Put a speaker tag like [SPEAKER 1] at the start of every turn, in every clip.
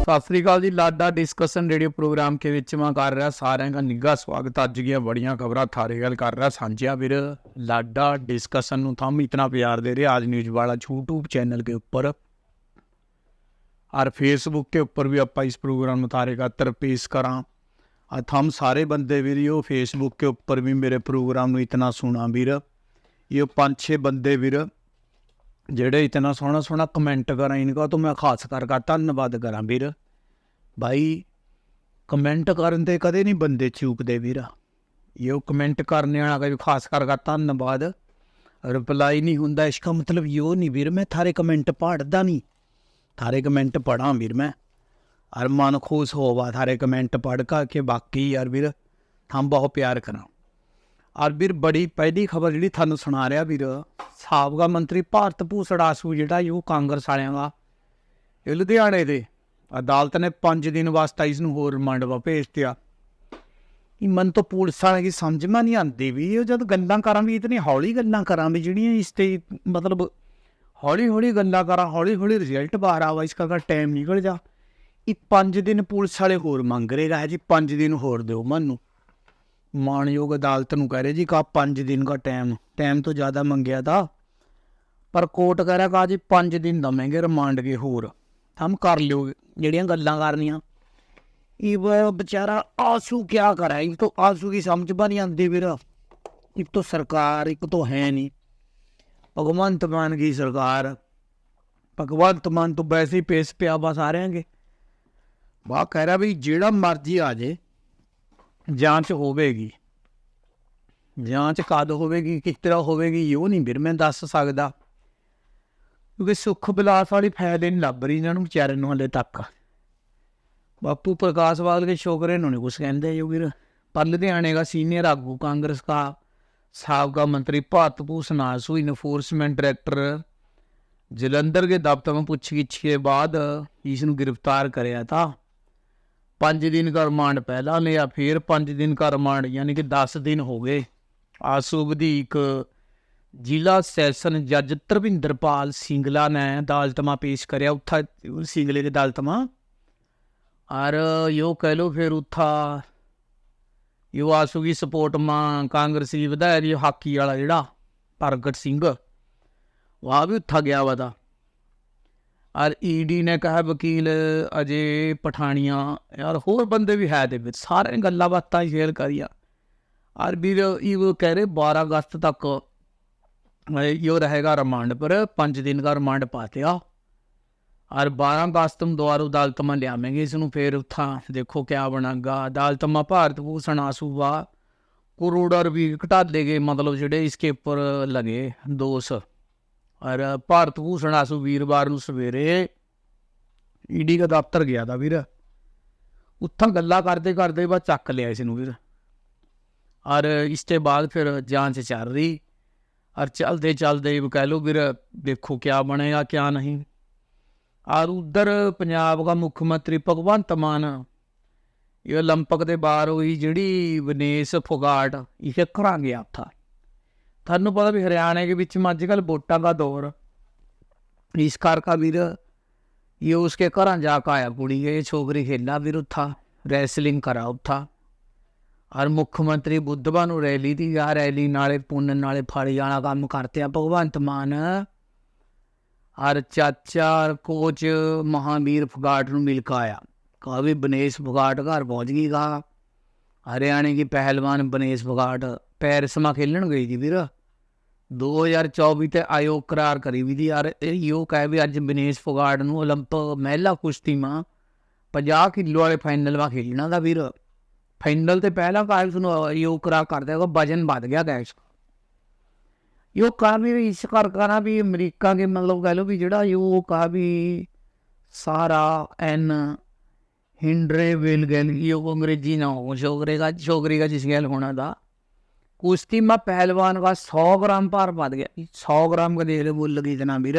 [SPEAKER 1] ਸਤਿ ਸ੍ਰੀ ਅਕਾਲ ਜੀ ਲਾਡਾ ਡਿਸਕਸ਼ਨ ਰੇਡੀਓ ਪ੍ਰੋਗਰਾਮ ਕੇ ਵਿੱਚ ਮੈਂ ਕਰ ਰਿਹਾ ਸਾਰਿਆਂ ਦਾ ਨਿੱਘਾ ਸਵਾਗਤ ਅੱਜ ਦੀਆਂ ਬੜੀਆਂ ਖਬਰਾਂ ਥਾਰੇ ਗੱਲ ਕਰ ਰਿਹਾ ਸਾਂਝਿਆ ਵੀਰ ਲਾਡਾ डिस्कशन ਨੂੰ थम इतना प्यार दे रहे आज न्यूज वाला यूट्यूब चैनल के ऊपर और फेसबुक के ऊपर भी ਆਪਾਂ ਇਸ ਪ੍ਰੋਗਰਾਮ ਨੂੰ ਥਾਰੇ ਖਾਤਰ ਪੇਸ਼ ਕਰਾਂ ਅੱਜ ਥਮ ਸਾਰੇ ਬੰਦੇ ਵੀਰਿਓ ਫੇਸਬੁੱਕ के ऊपर भी मेरे प्रोग्राम ਨੂੰ ਇਤਨਾ ਸੁਣਾ ਵੀਰ ਇਹ ਪੰਜ ਛੇ ਬੰਦੇ ਵੀਰ ਜਿਹੜੇ ਇਤਨਾ ਸੋਹਣਾ ਸੋਹਣਾ ਕਮੈਂਟ ਕਰਾਂ ਇਨਕਾ ਤੋਂ ਮੈਂ ਖਾਸ ਕਰਕੇ ਧੰਨਵਾਦ ਕਰਾਂ ਵੀਰ। ਭਾਈ ਕਮੈਂਟ ਕਰਨ ਤੇ ਕਦੇ ਨਹੀਂ ਬੰਦੇ ਚੂਕਦੇ ਵੀਰ। ਇਹ ਕਮੈਂਟ ਕਰਨੇ ਵਾਲਾ ਕਦੇ ਖਾਸ ਕਰਕੇ ਧੰਨਵਾਦ। ਰਿਪਲਾਈ ਨਹੀਂ ਹੁੰਦਾ, ਇਸਕਾ ਮਤਲਬ ਯੋ ਨਹੀਂ ਵੀਰ, ਮੈਂ ਥਾਰੇ ਕਮੈਂਟ ਪੜਦਾ ਨਹੀਂ। ਥਾਰੇ ਕਮੈਂਟ ਪੜਾਂ ਵੀਰ ਮੈਂ। ਔਰ ਮਨ ਖੁਸ਼ ਹੋਵਾ ਥਾਰੇ ਕਮੈਂਟ ਪੜ ਕਾ ਕਿ ਬਾਕੀ ਯਾਰ ਵੀਰ ਹਮ ਬਹੁਤ ਪਿਆਰ ਕਰਾਂ। ਔਰ ਵੀਰ, ਬੜੀ ਪਹਿਲੀ ਖਬਰ ਜਿਹੜੀ ਤੁਹਾਨੂੰ ਸੁਣਾ ਰਿਹਾ ਵੀਰ, ਸਾਬਕਾ ਮੰਤਰੀ ਭਾਰਤ ਭੂਸੜ ਆਸੂ ਜਿਹੜਾ ਇਹ ਕਾਂਗਰਸ ਵਾਲਿਆਂ ਦਾ, ਇਹ ਲੁਧਿਆਣੇ ਦੇ, ਅਦਾਲਤ ਨੇ 5 ਦਿਨ ਵਾਸਤੇ ਇਸ ਨੂੰ ਹੋਰ ਰਿਮਾਂਡ ਵਾ ਭੇਜ ਦਿੱਤਾ। ਇਹ ਮਨ ਤੋਂ ਪੁਲਿਸ ਵਾਲਿਆਂ ਦੀ ਸਮਝ ਮਾ ਨਹੀਂ ਆਉਂਦੀ ਵੀ ਉਹ ਜਦ ਗੱਲਾਂ ਕਰਾਂ ਵੀ ਇਤਨੀ ਹੌਲੀ ਗੱਲਾਂ ਕਰਾਂ ਵੀ ਜਿਹੜੀਆਂ ਇਸ ਤੇ ਮਤਲਬ ਹੌਲੀ ਹੌਲੀ ਗੱਲਾਂ ਕਰਾਂ ਹੌਲੀ ਹੌਲੀ ਰਿਜ਼ਲਟ ਬਾਹਰ ਆਵਾ, ਇਸ ਕਰਕੇ ਟਾਈਮ ਨਿਕਲ ਜਾ। ਇਹ 5 ਦਿਨ ਪੁਲਿਸ ਵਾਲੇ ਹੋਰ ਮੰਗ ਰਹੇ ਗਾ ਜੀ 5 ਦਿਨ ਹੋਰ ਦਿਓ ਮਨ ਨੂੰ। ਮਾਨਯੋਗ ਅਦਾਲਤ ਨੂੰ ਕਹਿ ਰਹੇ, ਜੀ, ਕਾ 5 ਦਿਨ ਦਾ ਟਾਈਮ ਟਾਈਮ ਤੋਂ ਜ਼ਿਆਦਾ ਮੰਗਿਆ ਤਾਂ, ਪਰ ਕੋਰਟ ਕਹਿ ਰਿਹਾ ਕਾ ਜੀ 5 ਦਿਨ ਦਵਾਂਗੇ ਰਿਮਾਂਡ ਕੇ ਹੋਰ, ਹਮ ਕਰ ਲਿਓ, ਜਿਹੜੀਆਂ ਗੱਲਾਂ ਕਰਨੀਆਂ। ਇਹ ਵਿਚਾਰਾ ਆਸੂ ਕਿਆ ਕਰਾ ਇਹ ਤੋਂ ਆਸੂ ਕੀ ਸਮਝ ਬਾ ਨਹੀਂ ਆਉਂਦੀ ਵੀਰ। ਇੱਕ ਤੋਂ ਸਰਕਾਰ, ਇੱਕ ਤੋਂ ਹੈ ਨਹੀਂ। ਭਗਵੰਤ ਮਾਨ ਕੀ ਸਰਕਾਰ, ਭਗਵੰਤ ਮਾਨ ਤੋਂ ਵੈਸੇ ਹੀ ਪੇਸ ਪਿਆ ਬਸ ਆ ਰਹੇਗੇ ਬਾ ਕਹਿ ਰਿਹਾ ਵੀ ਜਿਹੜਾ ਮਰਜ਼ੀ ਆ ਜੇ ਜਾਂਚ ਹੋਵੇਗੀ। ਜਾਂਚ ਕਦ ਹੋਵੇਗੀ, ਕਿਸ ਤਰ੍ਹਾਂ ਹੋਵੇਗੀ, ਉਹ ਨਹੀਂ ਵੀਰ ਮੈਂ ਦੱਸ ਸਕਦਾ। ਕਿਉਂਕਿ ਸੁੱਖ ਬਿਲਾਸ ਵਾਲੀ ਫਾਇਦੇ ਨਹੀਂ ਲੱਭ ਰਹੀ ਇਹਨਾਂ ਨੂੰ ਵਿਚਾਰੇ ਨੂੰ ਹਲੇ ਤੱਕ। ਬਾਪੂ ਪ੍ਰਕਾਸ਼ ਬਾਦਲ ਦੇ ਸ਼ੋਕਰੇ ਨੂੰ ਨਹੀਂ ਕੁਛ ਕਹਿੰਦੇ ਜੋ ਵੀਰ। ਪਰ ਲੁਧਿਆਣੇ ਦਾ ਸੀਨੀਅਰ ਆਗੂ, ਕਾਂਗਰਸ ਦਾ ਸਾਬਕਾ ਮੰਤਰੀ ਭਾਤਪੂ ਸਨਾਸੂ ਇਨਫੋਰਸਮੈਂਟ ਡਾਇਰੈਕਟਰ ਜਲੰਧਰ ਦੇ ਦਫ਼ਤਰ ਨੂੰ ਪੁੱਛਗਿੱਛ ਕੇ ਬਾਅਦ ਇਸ ਨੂੰ ਗ੍ਰਿਫਤਾਰ ਕਰਿਆ ਤਾਂ। ਪੰਜ ਦਿਨ ਦਾ ਰਿਮਾਂਡ ਪਹਿਲਾਂ ਲਿਆ, ਫਿਰ ਪੰਜ ਦਿਨ ਕਾ ਰਿਮਾਂਡ ਯਾਨੀ ਕਿ 10 ਦਿਨ ਹੋ ਗਏ। ਆਸੂਬ ਦੀ ਇੱਕ ਜ਼ਿਲ੍ਹਾ ਸੈਸ਼ਨ ਜੱਜ ਤਰਵਿੰਦਰਪਾਲ ਸਿੰਗਲਾ ਨੇ ਅਦਾਲਤਮਾ ਪੇਸ਼ ਕਰਿਆ। ਉੱਥਾ ਸਿੰਗਲੇ ਦੇ ਅਦਾਲਤਮਾ। ਔਰ ਯੋ ਕਹਿ ਲੋ ਫਿਰ ਉੱਥਾ ਯੋ ਆਸੂ ਦੀ ਸਪੋਰਟ ਮਾਂ ਕਾਂਗਰਸੀ ਵਿਧਾਇਕ ਹਾਕੀ ਵਾਲਾ ਜਿਹੜਾ, ਪ੍ਰਗਟ ਸਿੰਘ, ਵਾਹ ਵੀ ਉੱਥਾ ਗਿਆ ਵਦਾ ਔਰ ਈਡੀ ਨੇ ਕਹਾ ਵਕੀਲ ਅਜੇ ਪਠਾਣੀਆਂ, ਯਾਰ ਹੋਰ ਬੰਦੇ ਵੀ ਹੈ ਦੇ ਵਿੱਚ ਸਾਰੇ ਨੇ ਗੱਲਾਂ ਬਾਤਾਂ ਸ਼ੇਅਰ ਕਰੀਆਂ। ਔਰ ਵੀ ਇਹ ਉਹ ਕਹਿ ਰਹੇ 12 ਅਗਸਤ ਤੱਕ ਇਹ ਰਹੇਗਾ ਰਿਮਾਂਡ ਪਰ 5 ਦਿਨ ਦਾ ਰਿਮਾਂਡ ਪਾ ਆ ਔਰ 12 ਅਗਸਤ ਨੂੰ ਦੁਆਰਾ ਅਦਾਲਤ ਮਾ ਲਿਆਵਾਂਗੇ ਇਸ ਨੂੰ, ਫੇਰ ਉਥਾਂ ਦੇਖੋ ਕਿਆ ਬਣਾਗਾ। ਅਦਾਲਤ ਮਾ ਭਾਰਤ ਭੂਸ਼ਣ ਆਸੂਵਾ ਕਰੋੜਾਂ ਰੁਪਏ ਘਟਾ ਦੇਗੇ, ਮਤਲਬ ਜਿਹੜੇ ਇਸਕੇ ਉੱਪਰ ਲਗੇ ਦੋਸ਼। ਔਰ ਭਾਰਤ ਭੂਸ਼ਣ ਆਸੂ ਵੀਰਵਾਰ ਨੂੰ ਸਵੇਰੇ ਈਡੀ ਦਾ ਦਫ਼ਤਰ ਗਿਆ ਦਾ ਵੀਰ। ਉੱਥਾਂ ਗੱਲਾਂ ਕਰਦੇ ਕਰਦੇ ਬਾ ਚੱਕ ਲਿਆ ਇਸ ਨੂੰ ਵੀਰ। ਔਰ ਇਸ ਤੋਂ ਬਾਅਦ ਫਿਰ ਜਾਂਚ ਚੱਲ ਰਹੀ। ਔਰ ਚੱਲਦੇ ਚਲਦੇ ਵੀ ਕਹਿ ਲੋ ਵੀਰ, ਦੇਖੋ ਕੀ ਬਣੇਗਾ ਕੀ ਨਹੀਂ। ਔਰ ਉਧਰ ਪੰਜਾਬ ਦਾ ਮੁੱਖ ਮੰਤਰੀ ਭਗਵੰਤ ਮਾਨ, ਇਹ 올림픽 ਦੇ ਬਾਹਰ ਹੋਈ ਜਿਹੜੀ ਵਿਨੇਸ਼ ਫੁਗਾਟ, ਇਹ ਕਰਾਂਗੇ ਆਪਥਾ ਤੁਹਾਨੂੰ ਪਤਾ ਵੀ ਹਰਿਆਣੇ ਦੇ ਵਿੱਚ ਅੱਜ ਕੱਲ ਵੋਟਾਂ ਦਾ ਦੌਰ। ਇਸ ਕਰਕੇ ਵੀਰ, ਇਹ ਉਸਕੇ ਘਰਾਂ ਜਾ ਕੇ ਆਇਆ ਕੁੜੀ, ਇਹ ਛੋਕਰੀ ਖੇਲਾ ਵੀਰ ਉੱਥਾ ਰੈਸਲਿੰਗ ਕਰਾ ਉੱਥਾ। ਔਰ ਮੁੱਖ ਮੰਤਰੀ ਬੁੱਧਵਾਰ ਨੂੰ ਰੈਲੀ ਦੀ, ਆ ਰੈਲੀ ਨਾਲੇ ਪੁੰਨ ਨਾਲੇ ਫੜੀ ਜਾਣਾ ਕੰਮ ਕਰਤੇ ਆ ਭਗਵੰਤ ਮਾਨ। ਔਰ ਚਾਚਾ ਕੋਚ ਮਹਾਵੀਰ ਫਗਾਟ ਨੂੰ ਮਿਲ ਕੇ ਆਇਆ। ਕਹਾ ਵੀ ਬਨੇਸ਼ ਫਗਾਟ ਘਰ ਪਹੁੰਚ ਗਈ ਗਾ। ਹਰਿਆਣੇ ਦੀ ਪਹਿਲਵਾਨ ਬਨੇਸ਼ ਫਗਾਟ ਪੈਰਿਸ ਖੇਲਣ ਗਈ ਜੀ ਵੀਰ। 2024 ਤੇ ਆਯੋਗ ਕਰਾਰ ਕਰੀ ਵੀ ਦੀ ਯਾਰ ਇਹ ਯੋ ਕਹੇ ਵੀ ਅੱਜ ਬਨੇਸ਼ ਫਗਾਟ ਨੂੰ 올림픽 ਮਹਿਲਾ ਕੁਸ਼ਤੀ ਮਾ 50 ਕਿਲੋ ਵਾਲੇ ਫਾਈਨਲ ਮਾ ਖੇਲਣਾ ਦਾ ਵੀਰ ਫਾਈਨਲ ਤੇ ਪਹਿਲਾ ਕਾਇਸ ਨੂੰ ਯੋ ਕਰਾ ਕਰਦੇ ਉਹ ਵਜਨ ਵੱਧ ਗਿਆ ਗੈਸ ਯੋ ਕਾ ਵੀ ਇਸ ਕਰ ਕਰਾ ਵੀ ਅਮਰੀਕਾ ਕੇ ਮਤਲਬ ਕਹ ਲੋ ਵੀ ਜਿਹੜਾ ਯੋ ਕਾ ਵੀ ਸਾਰਾ ਐਨ ਹਿੰਡਰੇ ਵੇਲ ਗੈਲ ਯੋ ਅੰਗਰੇਜ਼ੀ ਨਾ ਹੋ ਛੋਕਰੇ ਦਾ ਛੋਕਰੀ ਦਾ ਜਿਸ ਗੈਲ ਹੋਣਾ ਦਾ ਕੁਸ਼ਤੀ ਮਾ ਪਹਿਲਵਾਨ ਦਾ 100 ਗ੍ਰਾਮ ਭਾਰ ਵੱਧ ਗਿਆ 100 ਗ੍ਰਾਮ ਕਦੇ ਇਹ ਮੁੱਲ ਲਗੀ ਇਤਨਾ ਵੀਰ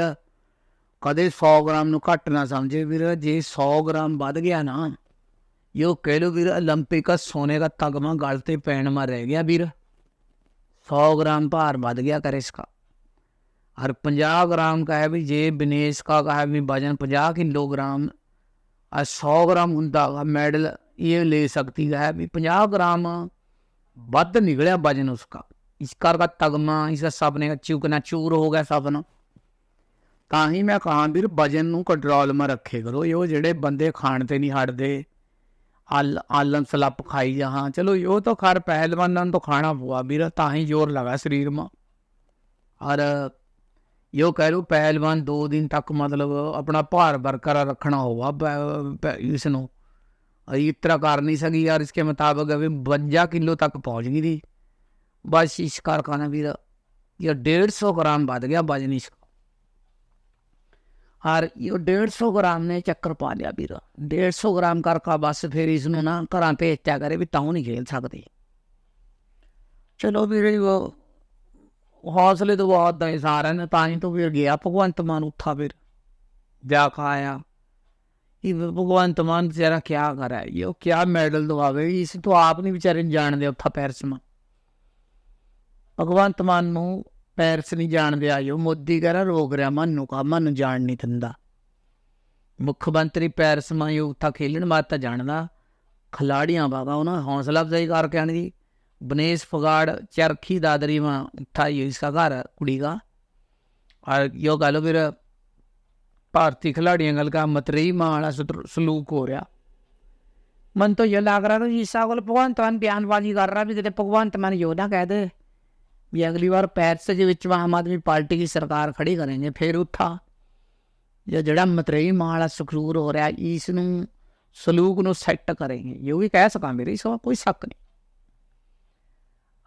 [SPEAKER 1] ਕਦੇ 100 ਗ੍ਰਾਮ ਨੂੰ ਘੱਟ ਨਾ ਸਮਝੇ ਵੀਰ ਜੇ 100 ਗ੍ਰਾਮ ਵੱਧ ਗਿਆ ਨਾ यो कह लो वीर ओलंपिक का सोने का तगमा गलते पैन में रह गया वीर सौ ग्राम भार बढ़ गया कर इसका और पंजाह ग्राम का है भी जे विनेश का का है भी वजन पंजाह किलोग्राम ਆ 100 ਗ੍ਰਾਮ ਹੁੰਦਾ ਵਾ ਮੈਡਲ ਇਹ ਲੈ ਸਕਤੀ ਹੈ ਵੀ 50 ਗ੍ਰਾਮ ਵੱਧ ਨਿਕਲਿਆ ਵਜਨ ਉਸਕਾ ਇਸ ਕਾਰ ਦਾ ਤਗਮਾ ਇਸ ਸਭ ਨੇ ਚੁਕਨਾ ਚੂਰ ਹੋ ਗਿਆ ਸਭ ਨੂੰ ਤਾਂ ਹੀ ਮੈਂ ਕਹਾਂ ਵੀਰ ਵਜਨ ਨੂੰ ਕੰਟਰੋਲ ਮਾ ਰੱਖੇ ਕਰੋ ਇਹ ਉਹ ਜਿਹੜੇ ਬੰਦੇ ਖਾਣ ਤੇ ਨਹੀਂ ਹਟਦੇ ਆਲ ਆਲਮ ਸਲਪ ਖਾਈ ਜਹਾਂ ਚਲੋ ਇਹ ਤਾਂ ਖਰ ਪਹਿਲਵਾਨਾਂ ਨੂੰ ਤਾਂ ਖਾਣਾ ਪੂਆ ਵੀਰ ਤਾਂ ਹੀ ਜ਼ੋਰ ਲਗਾ ਸਰੀਰ ਮਾ ਔਰ यो कह रो पहलवान दो दिन तक मतलब अपना भार बरकरार रखना होगा प- प- इसनो और इतना कर नहीं सकी यार इसके मुताबिक अभी बवंजा किलो तक पहुंच गई थी बस इस कारखाना भी ये डेढ़ सौ ग्राम बढ़ गया वजन इसका और ये डेढ़ सौ ग्राम ने चक्कर पा लिया ਵੀਰ डेढ़ सौ ग्राम करका बस फिर इसनु ना घरां भेजा करे भी तां नहीं खेल सकते ਚਲੋ ਵੀਰੇ ਉਹ ਹੌਸਲੇ ਤੋਂ ਬਾਅਦ ਦਾ ਸਾਰਿਆਂ ਨੇ ਤਾਂ ਹੀ ਤੋਂ ਫਿਰ ਗਿਆ ਭਗਵੰਤ ਮਾਨ ਉੱਠਾ ਫਿਰ ਜਾ ਕੇ ਆਇਆ ਇਹ ਭਗਵੰਤ ਮਾਨ ਜਰਾ क्या कर रहा है ये क्या मेडल दवावे इस तो आप नहीं बेचारे नहीं जानते ਉੱਥਾ ਪੈਰਿਸ ਮਾ ਭਗਵੰਤ ਮਾਨ ਨੂੰ ਪੈਰਿਸ ਨਹੀਂ ਜਾਣਦੇ ਆਇਓ ਮੋਦੀ ਕਹਿੰਦਾ ਰੋਕ ਰਿਹਾ ਮਨ ਨੂੰ ਕਾ ਮਨ ਨੂੰ ਜਾਣ ਨਹੀਂ ਦਿੰਦਾ ਮੁੱਖ ਮੰਤਰੀ ਪੈਰਿਸ ਮਾ ਇਹ ਉੱਥਾ ਖੇਲਣ ਵਾਸਤੇ ਜਾਣਦਾ ਖਿਲਾੜੀਆਂ ਬਾਗਾ ਉਹਨਾਂ ਹੌਸਲਾ ਅਫਜ਼ਾਈ ਕਰਕੇ ਆਣੀ ਦੀ बनेश फगाड़ चरखी दादरी में था ये इसका घर है कुड़ी का और यो कह लो फिर ਭਾਰਤੀ खिलाड़ियों गल का मतरेई वाला ਸਲੂਕ ਹੋ ਰਿਹਾ। ਮਨ ਤੋਂ ਇਹ ਲੱਗ ਰਿਹਾ ਕਿ ਈਸਾ ਕੋਲ ਭਗਵੰਤ ਮਾਨ ਬਿਆਨਬਾਜ਼ੀ ਕਰ ਰਿਹਾ ਵੀ ਕਿਤੇ ਭਗਵੰਤ ਮਾਨ ਯੋਧਾ ਕਹਿ ਦੇ, ਵੀ ਅਗਲੀ ਵਾਰ ਪੈਰਸ ਦੇ ਵਿੱਚ ਆਮ ਆਦਮੀ ਪਾਰਟੀ ਦੀ ਸਰਕਾਰ ਖੜੀ ਕਰਾਂਗੇ, ਫਿਰ ਉੱਠਾ। ਇਹ ਜਿਹੜਾ ਮਤਰੇਈ ਮਾਲਾ ਸੁਖਰੂਰ ਹੋ ਰਿਹਾ, ਇਸ ਨੂੰ ਸਲੂਕ ਨੂੰ ਸੈੱਟ ਕਰਾਂਗੇ। ਇਹ ਵੀ ਕਹਿ ਸਕਾਂ ਮੇਰੇ ਇਸ ਕੋਈ ਸ਼ੱਕ ਨਹੀਂ।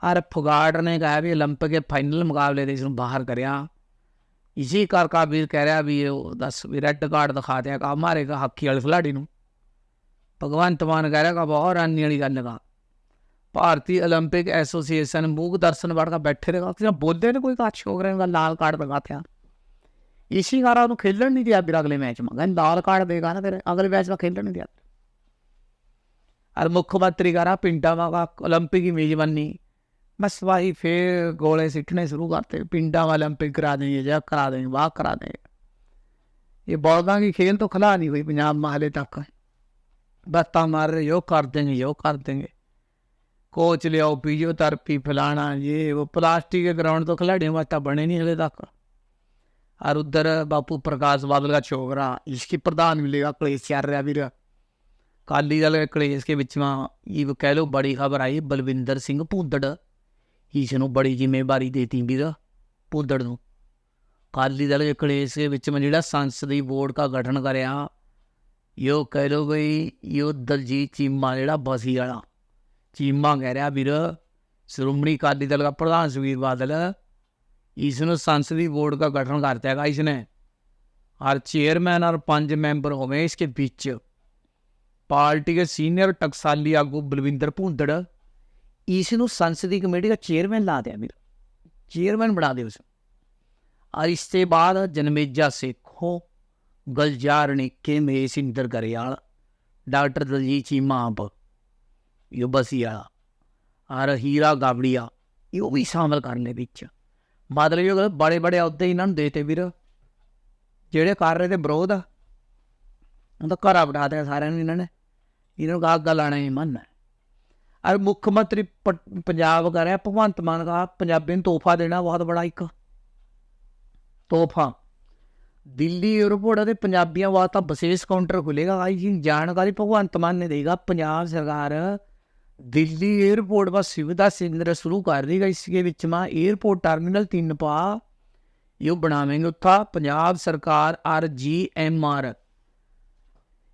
[SPEAKER 1] ਆਰ ਫੁਗਾੜ ਨੇ ਕਹਾ ਵੀ 올림픽 ਦੇ ਫਾਈਨਲ ਮੁਕਾਬਲੇ ਦੇ ਇਸ ਨੂੰ ਬਾਹਰ ਕਰਿਆ। ਇਸੇ ਕਰਕੇ ਵੀਰ ਕਹਿ ਰਿਹਾ ਵੀ ਉਹ ਦੱਸ ਵੀ ਰੈੱਡ ਕਾਰਡ ਦਿਖਾ ਦਿਆ ਕਾ ਮਾਰੇਗਾ ਹਾਕੀ ਵਾਲੇ ਖਿਲਾੜੀ ਨੂੰ ਭਗਵੰਤ ਮਾਨ ਕਹਿ ਰਿਹਾ ਕਾ ਬਹੁਤ ਰਾਨੀ ਵਾਲੀ ਗੱਲ ਲਗਾ ਭਾਰਤੀ 올림픽 ਐਸੋਸੀਏਸ਼ਨ ਮੂਕ ਦਰਸ਼ਨ ਵੜ ਕੇ ਬੈਠੇ ਰਹੇਗਾ ਕਿ ਬੋਲਦੇ ਨੇ ਕੋਈ ਕਾਛ ਹੋ ਰਿਹਾ ਲਾਲ ਕਾਰਡ ਲਗਾ ਥਿਆ ਇਸੀ ਕਾਰਨ ਉਹਨੂੰ ਖੇਲਣ ਨਹੀਂ ਦਿਆ ਫਿਰ ਅਗਲੇ ਮੈਚ ਮਾ ਕਹਿੰਦਾ ਲਾਲ ਕਾਰਡ ਦੇਗਾ ਨਾ ਫਿਰ ਅਗਲੇ ਮੈਚ ਮਾ ਖੇਲਣ ਨਹੀਂ ਦਿਆ और मुख्यमंत्री कह रहा पिंडा का ओलंपिक की मेजबानी बस वही फिर गोले सीटने शुरू करते पिंडा में ओलंपिक करा देंगे जब करा देंगे वाह करा देंगे ये बॉलदा की खेल तो खिला नहीं हुई पंजाब में हाले तक बत्ता मार रहे यो कर देंगे यो कर देंगे कोच ले आओ फिजियोथेरेपी फलाना ये वो प्लास्टिक के ग्राउंड तो खिलाड़ियों वास्ते बने नहीं हले तक और उधर बापू प्रकाश बादल का छोकरा इसकी प्रधान मिलेगा कलेश चल रहा ਵੀਰ ਕਾਲੀ ਦਲ ਕਲੇਸ਼ ਕੇ ਵਿੱਚ ਮਾ ਇਹ ਕਹਿ ਲੋ ਬੜੀ ਖਬਰ ਆਈ ਬਲਵਿੰਦਰ ਸਿੰਘ ਭੂੰਦੜ ਇਸ ਨੂੰ ਬੜੀ ਜ਼ਿੰਮੇਵਾਰੀ ਦੇਤੀ ਵੀਰ ਪੁੱਦੜ ਨੂੰ। ਕਾਲੀ ਦਲ ਦੇ ਕਲੇਸ਼ ਦੇ ਵਿੱਚ ਮੈਂ ਜਿਹੜਾ ਸੰਸਦੀ ਬੋਰਡ ਦਾ ਗਠਨ ਕਰਿਆ, ਯੋ ਕਹਿ ਲੋ ਬਈ ਯੋ ਦਲਜੀਤ ਚੀਮਾ ਜਿਹੜਾ ਬਸੀ ਵਾਲਾ। ਚੀਮਾ ਕਹਿ ਰਿਹਾ ਵੀਰ, ਸ਼੍ਰੋਮਣੀ ਅਕਾਲੀ ਦਲ ਦਾ ਪ੍ਰਧਾਨ ਸੁਖਬੀਰ ਬਾਦਲ ਇਸ ਨੂੰ ਸੰਸਦੀ ਬੋਰਡ ਦਾ ਗਠਨ ਕਰਤਾ ਹੈਗਾ ਇਸ ਨੇ। ਹਰ ਚੇਅਰਮੈਨ ਔਰ ਪੰਜ ਮੈਂਬਰ ਹੋਵੇ ਇਸ ਕੇ ਵਿੱਚ। ਪਾਰਟੀ ਦੇ ਸੀਨੀਅਰ ਟਕਸਾਲੀ ਆਗੂ ਬਲਵਿੰਦਰ ਭੁੰਦੜ भूंदड़ इसनु संसदीय कमेटी का चेयरमैन ला दिया मेरा चेयरमैन बना दे उसे और इसके बाद जनमेजा सेखो गलजार निके मेस इंदर गरेयाल डॉक्टर दलजीत चीमा आप यो बसिया और हीरा गावड़िया यो भी शामिल करने ਵਿੱਚ ਮਤਲਬ ਇਹ ਬੜੇ ਬੜੇ ਅਹੁਦੇ ਇਹਨਾਂ ਨੂੰ ਦੇਤੇ ਵੀਰ ਜਿਹੜੇ ਕਰ ਰਹੇ ਤੇ ਵਿਰੋਧ ਆ ਉਹ ਤਾਂ ਘਰਾਂ ਬਿਠਾ ਦਿਆ ਸਾਰਿਆਂ ਨੂੰ ਇਹਨਾਂ ਨੇ ਇਹਨਾਂ ਨੂੰ ਅੱਗਾ ਲਾਣਾ ਹੀ ਮਨ ਹੈ ਔਰ ਮੁੱਖ ਮੰਤਰੀ ਪੰਜਾਬ ਕਰ ਰਿਹਾ ਭਗਵੰਤ ਮਾਨ ਦਾ ਪੰਜਾਬੀ ਨੂੰ ਤੋਹਫਾ ਦੇਣਾ ਬਹੁਤ ਬੜਾ ਇੱਕ ਤੋਹਫਾ। ਦਿੱਲੀ ਏਅਰਪੋਰਟ ਅਤੇ ਪੰਜਾਬੀਆਂ ਵਾਸਤੇ ਵਿਸ਼ੇਸ਼ ਕਾਊਂਟਰ ਖੁੱਲੇਗਾ ਆਈ ਜੀ ਜਾਣਕਾਰੀ ਭਗਵੰਤ ਮਾਨ ਨੇ ਦੇਗਾ, ਪੰਜਾਬ ਸਰਕਾਰ ਦਿੱਲੀ ਏਅਰਪੋਰਟ ਵਾ ਸੁਵਿਧਾ ਕੇਂਦਰ ਸ਼ੁਰੂ ਕਰ ਰਹੀ ਹੈ, ਇਸ ਵਿੱਚ ਮਾ ਏਅਰਪੋਰਟ ਟਰਮੀਨਲ 3 ਪਾ, ਇਹ ਬਣਾਵੇਂਗੇ ਉੱਥਾ, ਪੰਜਾਬ ਸਰਕਾਰ ਆਰ ਜੀ ਐਮ ਆਰ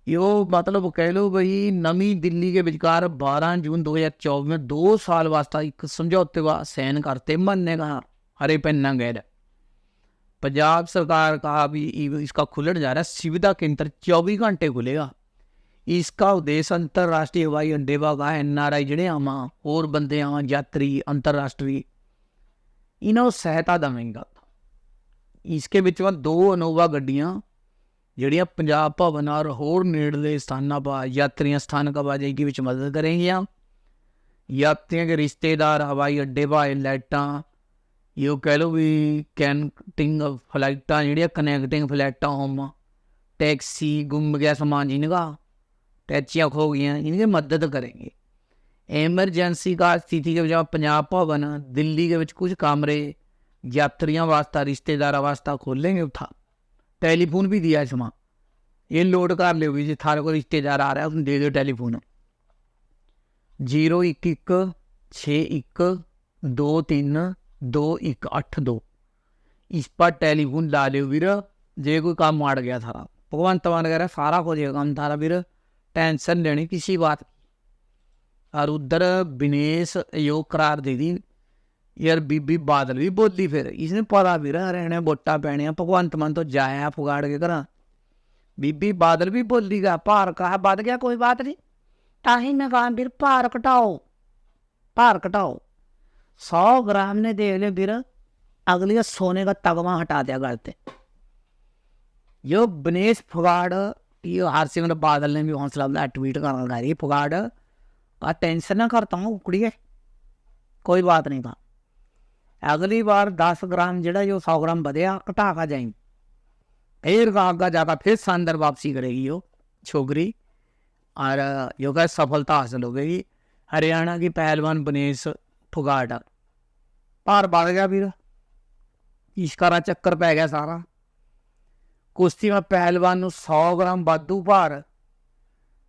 [SPEAKER 1] यो मतलब कह लो भाई नवी दिल्ली के विचकार 12 जून 2024 में दो साल वास्ता एक समझौते वा साइन करते मानने का हरे पन्ना गैर पंजाब सरकार का भी इसका खुलने जा रहा है सुविधा केंद्र 24 घंटे खुलेगा इसका उद्देश्य अंतर्राष्ट्रीय हवाई अड्डे वागा एन आर आई ਜਿਹੜੇ ਆਵਾਂ ਹੋਰ ਬੰਦੇ ਆਵਾਂ ਯਾਤਰੀ ਅੰਤਰਰਾਸ਼ਟਰੀ ਇਹਨਾਂ ਨੂੰ ਸਹਾਇਤਾ ਦੇਵੇਂਗਾ ਇਸਕੇ ਵਿੱਚ ਵਾ ਦੋ ਅਨੋਵਾ ਗੱਡੀਆਂ ਜਿਹੜੀਆਂ ਪੰਜਾਬ ਭਵਨ ਔਰ ਹੋਰ ਨੇੜਲੇ ਸਥਾਨਾਂ ਪਾ ਯਾਤਰੀਆਂ ਸਥਾਨਕ ਆਵਾਜਾਈ ਵਿੱਚ ਮਦਦ ਕਰੇਗੀਆਂ यात्रियों के रिश्तेदार हवाई अड्डे भाए लाइटां ਇਹ ਕਹਿ ਲਓ ਵੀ ਕਨੈਕਟਿੰਗ ਫਲਾਈਟਾਂ ਜਿਹੜੀਆਂ ਕਨੈਕਟਿੰਗ ਫਲਾਈਟਾਂ ਹੋਵਾਂ ਟੈਕਸੀ ਗੁੰਮ ਗਿਆ ਸਮਾਨ ਜੀ ਨਗਾ टैचियाँ खो गई हैं इनकी मदद करेंगे एमरजेंसी का स्थिति के वजह पंजाब भवन दिल्ली के ਵਿੱਚ कुछ कमरे यात्रियों वास्ते रिश्तेदारों वास्ते खोलेंगे उठा टेलीफोन भी दिया है इसमें ये लोड कर लो भी जी थारे को रिश्तेदार आ रहा है उसमें दे दो टेलीफोन जीरो एक एक छे एक दो तीन दो एक अठ दो इस पर टेलीफोन ला लो वीर जे कोई काम मार गया था भगवंत मान कह रहा सारा हो जाएगा काम थारा वीर टेंशन लेनी किसी बात और उधर विनेश योग करार दे दी यार बीबी बादल भी बोली फिर इसने पता भी रहा रहने वोटा पैने भगवंत मान तो जाया फुगाड़ के घर बीबी बादल भी बोली गा भार कहा बढ़ गया कोई बात नहीं ताही मैं कहा ਵੀਰ ਭਾਰ ਘਟਾਓ ਭਾਰ ਘਟਾਓ 100 ग्राम ने देख ले ਵੀਰ अगली सोने का तगमा हटा दिया गल ते यो बनेश फुगाड़ ये हरसिमरत बादल ने भी हौसला बुलाया ट्वीट करना करी फुगाड़ आ टेंशन ना करता हूँ कुड़िए कोई बात नहीं था अगली बार दस ग्राम जड़ा जो सौ ग्राम बढ़िया घटा का जाएंगे फिर आगा जाकर फिर शानदार वापसी करेगी यो छोकरी और यो का सफलता हासिल हो गई हरियाणा की पहलवान बनेश फुगाड़ भार बढ़ गया फिर इश्कारा चक्कर पै गया सारा ਕੁਸ਼ਤੀ ਵਿੱਚ ਪਹਿਲਵਾਨ ਨੂੰ 100 ਗ੍ਰਾਮ ਵਾਧੂ ਭਾਰ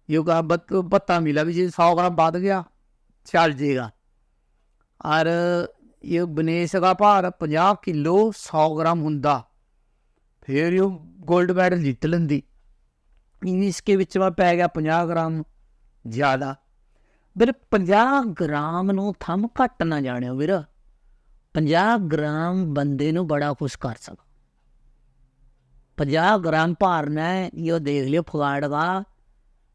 [SPEAKER 1] ਯੋਗਾ ਬੱਤ ਪਤਾ ਮਿਲਾ ਵੀ ਜੇ 100 ਗ੍ਰਾਮ ਵੱਧ ਗਿਆ ਚੱਲ ਜੇਗਾ ਔਰ ਇਹ ਬਨੇਸ਼ ਦਾ ਭਾਰ 50 ਕਿਲੋ 100 ਗ੍ਰਾਮ ਹੁੰਦਾ। ਫਿਰ ਇਹ 골ਡ ਮੈਡਲ ਜਿੱਤ ਲੈਂਦੀ। ਇਸ ਕੇ ਵਿੱਚ ਮੈਂ ਪੈ ਗਿਆ 50 ਗ੍ਰਾਮ ਜ਼ਿਆਦਾ। ਵੀਰ 50 ਗ੍ਰਾਮ ਨੂੰ ਥੰਮ ਘੱਟ ਨਾ ਜਾਣਿਓ ਵੀਰ। 50 ਗ੍ਰਾਮ ਬੰਦੇ ਨੂੰ ਬੜਾ ਕੁਛ ਕਰ ਸਕਦਾ। ਪੰਜਾਹ ਗ੍ਰਾਮ ਭਾਰ ਨੇ ਇਹ ਦੇਖ ਲਿਓ, ਫੁਗਾੜ ਦਾ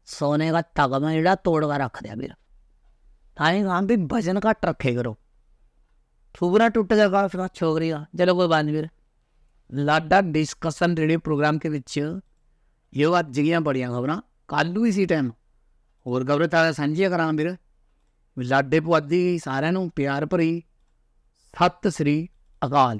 [SPEAKER 1] ਸੋਨੇ ਦਾ ਤਗਮਾ ਜਿਹੜਾ ਤੋੜ ਕੇ ਰੱਖ ਦਿਆ ਵੀਰ। ਤਾਂ ਇਹ ਗਾਂ ਵੀ ਵਜਨ ਘੱਟ ਰੱਖੇ ਕਰੋ। ਠੁਗਰਾ ਟੁੱਟ ਗਿਆ ਗਾ, ਫਿਰ ਛੋਕਰੀ ਦਾ ਚਲੋ ਕੋਈ ਬਾਤ ਨਹੀਂ ਵੀਰ। ਲਾਡਾ ਡਿਸਕਸ਼ਨ ਰੇਡੀਓ ਪ੍ਰੋਗਰਾਮ ਦੇ ਵਿੱਚ ਇਹ ਅੱਜ ਜੀਆਂ ਬੜੀਆਂ ਖਬਰਾਂ। ਕੱਲ ਨੂੰ ਇਸੀ ਟਾਈਮ ਹੋਰ ਖਬਰਾਂ ਤਾਂ ਸਾਂਝੀਆਂ ਕਰਾਂ ਵੀਰ। ਲਾਡੇ ਪੁਆਧੀ ਸਾਰਿਆਂ ਨੂੰ ਪਿਆਰ ਭਰੀ। ਸਤਿ ਸ੍ਰੀ ਅਕਾਲ।